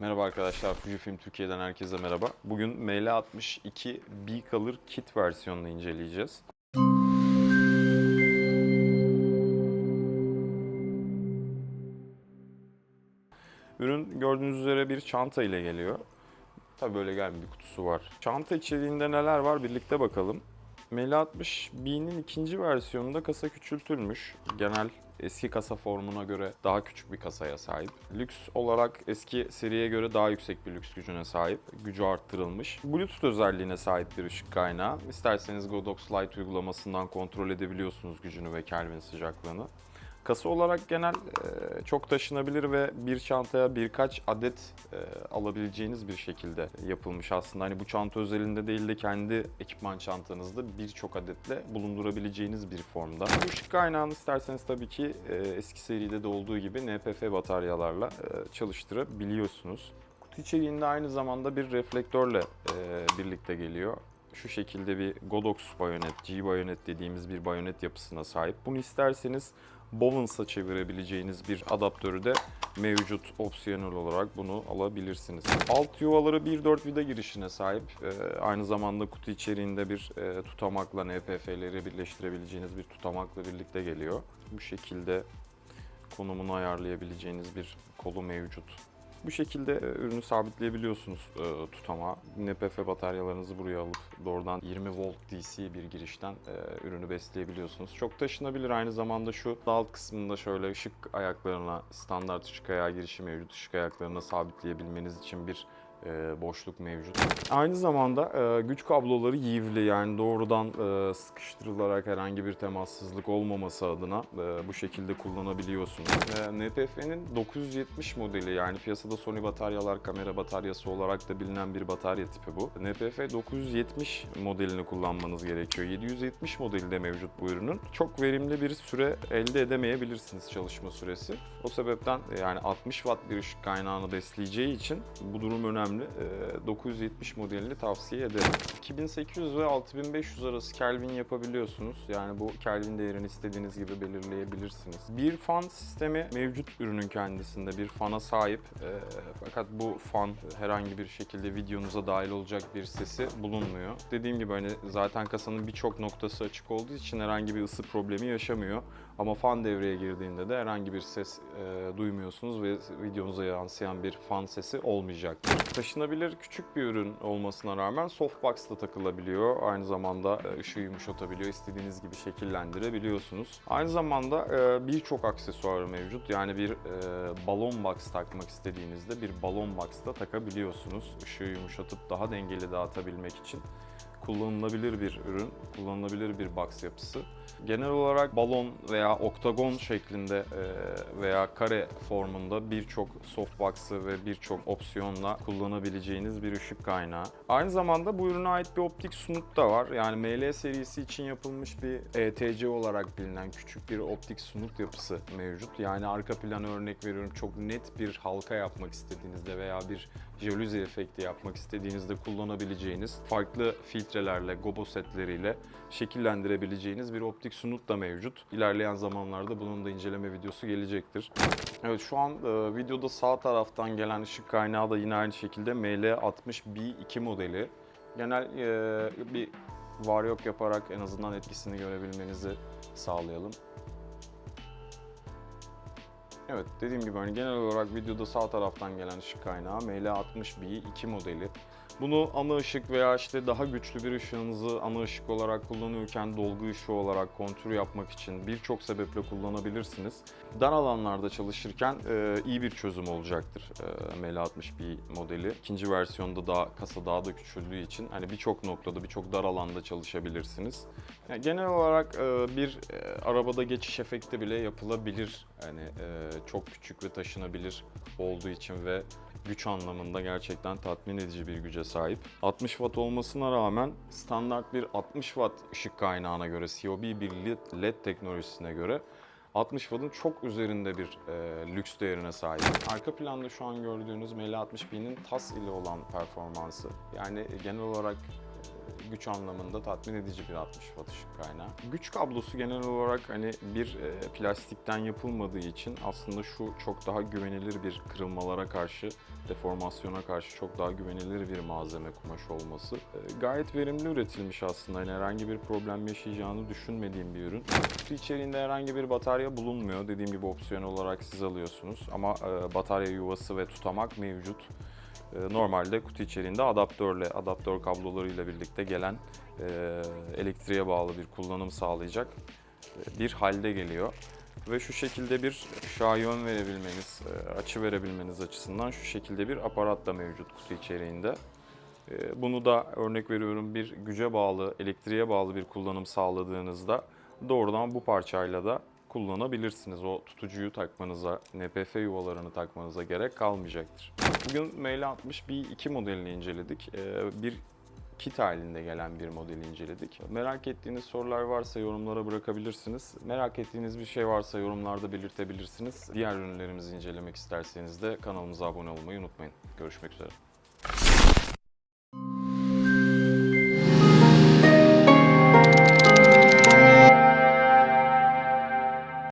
Merhaba arkadaşlar, Fujifilm Türkiye'den herkese merhaba. Bugün ML62 B-Color Kit versiyonunu inceleyeceğiz. Ürün gördüğünüz üzere bir çanta ile geliyor. Tabii böyle gelmiyor, bir kutusu var. Çanta içeriğinde neler var birlikte bakalım. ML60B'nin ikinci versiyonunda kasa küçültülmüş. Genel eski kasa formuna göre daha küçük bir kasaya sahip. Lüks olarak eski seriye göre daha yüksek bir lüks gücüne sahip. Gücü arttırılmış. Bluetooth özelliğine sahip bir ışık kaynağı. İsterseniz Godox Lite uygulamasından kontrol edebiliyorsunuz gücünü ve Kelvin sıcaklığını. Kasa olarak genel e, çok taşınabilir ve bir çantaya birkaç adet e, alabileceğiniz bir şekilde yapılmış aslında. Hani bu çanta özelinde değil de kendi ekipman çantanızda birçok adetle bulundurabileceğiniz bir formda. Bu ışık kaynağını isterseniz tabii ki e, eski seride de olduğu gibi NPF bataryalarla çalıştırabiliyorsunuz. Kutu içeriğinde aynı zamanda bir reflektörle birlikte geliyor şu şekilde bir Godox bayonet, G bayonet dediğimiz bir bayonet yapısına sahip. Bunu isterseniz Bowen's'a çevirebileceğiniz bir adaptörü de mevcut opsiyonel olarak bunu alabilirsiniz. Alt yuvaları 1.4 vida girişine sahip. Ee, aynı zamanda kutu içeriğinde bir e, tutamakla NPF'leri birleştirebileceğiniz bir tutamakla birlikte geliyor. Bu şekilde konumunu ayarlayabileceğiniz bir kolu mevcut. Bu şekilde e, ürünü sabitleyebiliyorsunuz e, tutamağa. NPF bataryalarınızı buraya alıp doğrudan 20 volt DC bir girişten e, ürünü besleyebiliyorsunuz. Çok taşınabilir aynı zamanda şu alt kısmında şöyle ışık ayaklarına standart ışık ayağı girişi mevcut. Işık ayaklarına sabitleyebilmeniz için bir e, boşluk mevcut. Aynı zamanda e, güç kabloları yivli yani doğrudan e, sıkıştırılarak herhangi bir temassızlık olmaması adına e, bu şekilde kullanabiliyorsunuz. E, NTF'nin 970 modeli yani piyasada Sony bataryalar kamera bataryası olarak da bilinen bir batarya tipi bu. NPF 970 modelini kullanmanız gerekiyor. 770 modeli de mevcut bu ürünün. Çok verimli bir süre elde edemeyebilirsiniz çalışma süresi. O sebepten yani 60 watt bir ışık kaynağını besleyeceği için bu durum önemli. E, 970 modelini tavsiye ederim. 2800 ve 6500 arası Kelvin yapabiliyorsunuz. Yani bu Kelvin değerini istediğiniz gibi belirleyebilirsiniz. Bir fan sistemi mevcut ürünün kendisinde. Bir fana sahip. E, fakat bu fan herhangi bir şekilde videonuza dahil olacak bir sesi bulunmuyor. Dediğim gibi hani zaten kasanın birçok noktası açık olduğu için herhangi bir ısı problemi yaşamıyor. Ama fan devreye girdiğinde de herhangi bir ses e, duymuyorsunuz ve videonuza yansıyan bir fan sesi olmayacaktır. Taşınabilir küçük bir ürün olmasına rağmen softbox da takılabiliyor. Aynı zamanda e, ışığı yumuşatabiliyor. İstediğiniz gibi şekillendirebiliyorsunuz. Aynı zamanda e, birçok aksesuarı mevcut. Yani bir e, balon box takmak istediğinizde bir balon box da takabiliyorsunuz. Işığı yumuşatıp daha dengeli dağıtabilmek için kullanılabilir bir ürün, kullanılabilir bir box yapısı. Genel olarak balon veya oktagon şeklinde e, veya kare formunda birçok softbox'ı ve birçok opsiyonla kullanabileceğiniz bir ışık kaynağı. Aynı zamanda bu ürüne ait bir optik sunut da var. Yani ML serisi için yapılmış bir ETC olarak bilinen küçük bir optik sunut yapısı mevcut. Yani arka planı örnek veriyorum çok net bir halka yapmak istediğinizde veya bir jalüzi efekti yapmak istediğinizde kullanabileceğiniz farklı filtrelerle, gobo setleriyle şekillendirebileceğiniz bir optik sunut da mevcut. İlerleyen zamanlarda bunun da inceleme videosu gelecektir. Evet şu an e, videoda sağ taraftan gelen ışık kaynağı da yine aynı şekilde ML60B2 modeli. Genel e, bir var yok yaparak en azından etkisini görebilmenizi sağlayalım. Evet dediğim gibi hani genel olarak videoda sağ taraftan gelen ışık kaynağı ML60B2 modeli. Bunu ana ışık veya işte daha güçlü bir ışığınızı ana ışık olarak kullanıyorken dolgu ışığı olarak kontür yapmak için birçok sebeple kullanabilirsiniz. Dar alanlarda çalışırken e, iyi bir çözüm olacaktır e, ML60B modeli. İkinci versiyonda daha kasa daha da küçüldüğü için hani birçok noktada birçok dar alanda çalışabilirsiniz. Yani genel olarak e, bir e, arabada geçiş efekti bile yapılabilir. Hani e, çok küçük ve taşınabilir olduğu için ve güç anlamında gerçekten tatmin edici bir güce sahip. 60 watt olmasına rağmen standart bir 60 watt ışık kaynağına göre COB bir LED, LED teknolojisine göre 60 wattın çok üzerinde bir e, lüks değerine sahip. Arka planda şu an gördüğünüz ML60B'nin TAS ile olan performansı. Yani genel olarak güç anlamında tatmin edici bir 60 watt kaynağı. Güç kablosu genel olarak hani bir e, plastikten yapılmadığı için aslında şu çok daha güvenilir bir kırılmalara karşı, deformasyona karşı çok daha güvenilir bir malzeme kumaş olması. E, gayet verimli üretilmiş aslında. Yani herhangi bir problem yaşayacağını düşünmediğim bir ürün. Kutu herhangi bir batarya bulunmuyor. Dediğim gibi opsiyon olarak siz alıyorsunuz ama e, batarya yuvası ve tutamak mevcut. E, Normalde kutu içeriğinde adaptörle, adaptör kablolarıyla birlikte gelen e, elektriğe bağlı bir kullanım sağlayacak e, bir halde geliyor. Ve şu şekilde bir ışığa verebilmeniz, e, açı verebilmeniz açısından şu şekilde bir aparat da mevcut kutu içeriğinde. Bunu da örnek veriyorum bir güce bağlı, elektriğe bağlı bir kullanım sağladığınızda doğrudan bu parçayla da kullanabilirsiniz. O tutucuyu takmanıza, NPF yuvalarını takmanıza gerek kalmayacaktır. Bugün Mail 60 B2 modelini inceledik. Ee, Bir kit halinde gelen bir modeli inceledik. Merak ettiğiniz sorular varsa yorumlara bırakabilirsiniz. Merak ettiğiniz bir şey varsa yorumlarda belirtebilirsiniz. Diğer ürünlerimizi incelemek isterseniz de kanalımıza abone olmayı unutmayın. Görüşmek üzere.